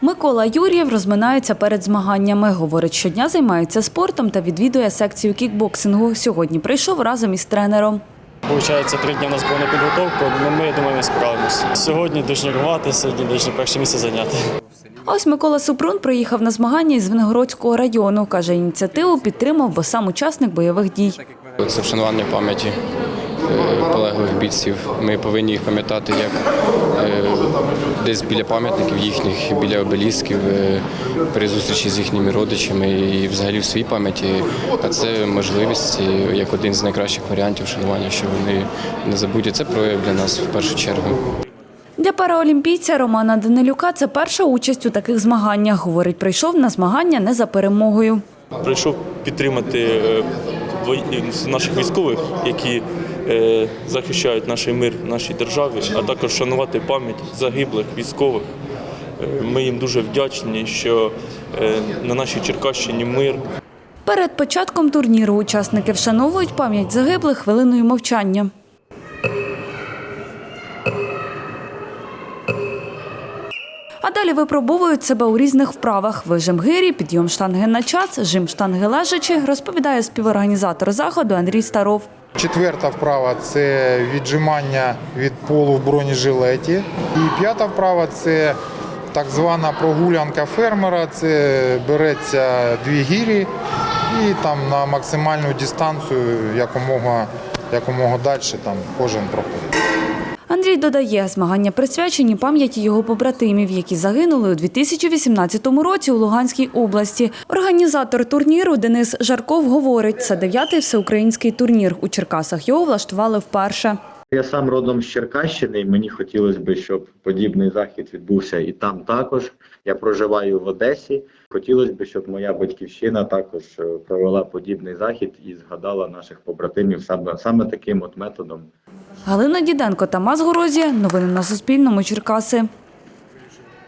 Микола Юр'єв розминається перед змаганнями. Говорить, щодня займається спортом та відвідує секцію кікбоксингу. Сьогодні прийшов разом із тренером. Получається, три дні у нас була на підготовку, але ми, я думаю, ми справимося. Сьогодні дуже рвати, сьогодні дуже перше місце зайняти. А ось Микола Супрун приїхав на змагання із Виногородського району. Каже, ініціативу підтримав, бо сам учасник бойових дій. Це вшанування пам'яті полеглих бійців. Ми повинні їх пам'ятати як е, десь біля пам'ятників їхніх, біля обелісків, е, при зустрічі з їхніми родичами і взагалі в своїй пам'яті. А це можливість як один з найкращих варіантів вшанування, що вони не забудуть. Це прояв для нас в першу чергу. Для параолімпійця Романа Данилюка це перша участь у таких змаганнях. Говорить, прийшов на змагання не за перемогою. Прийшов підтримати е, наших військових, які захищають наш мир в нашій державі, а також шанувати пам'ять загиблих військових. Е, Ми їм дуже вдячні, що е, на нашій Черкащині мир. Перед початком турніру учасники вшановують пам'ять загиблих хвилиною мовчання. А далі випробовують себе у різних вправах. Вижим гирі, підйом штанги на час, жим штанги лежачи, розповідає співорганізатор заходу Андрій Старов. Четверта вправа це віджимання від полу в бронежилеті. І п'ята вправа це так звана прогулянка фермера. Це береться дві гірі і там на максимальну дистанцію якомога, якомога далі там кожен проходить. Андрій додає, змагання присвячені пам'яті його побратимів, які загинули у 2018 році у Луганській області. Організатор турніру Денис Жарков говорить, це дев'ятий всеукраїнський турнір. У Черкасах його влаштували вперше. Я сам родом з Черкащини, і мені хотілося б, щоб подібний захід відбувся і там також. Я проживаю в Одесі. Хотілося б, щоб моя батьківщина також е, провела подібний захід і згадала наших побратимів саме, саме таким от методом. Галина Діденко, Тамас Горозія. Новини на Суспільному. Черкаси.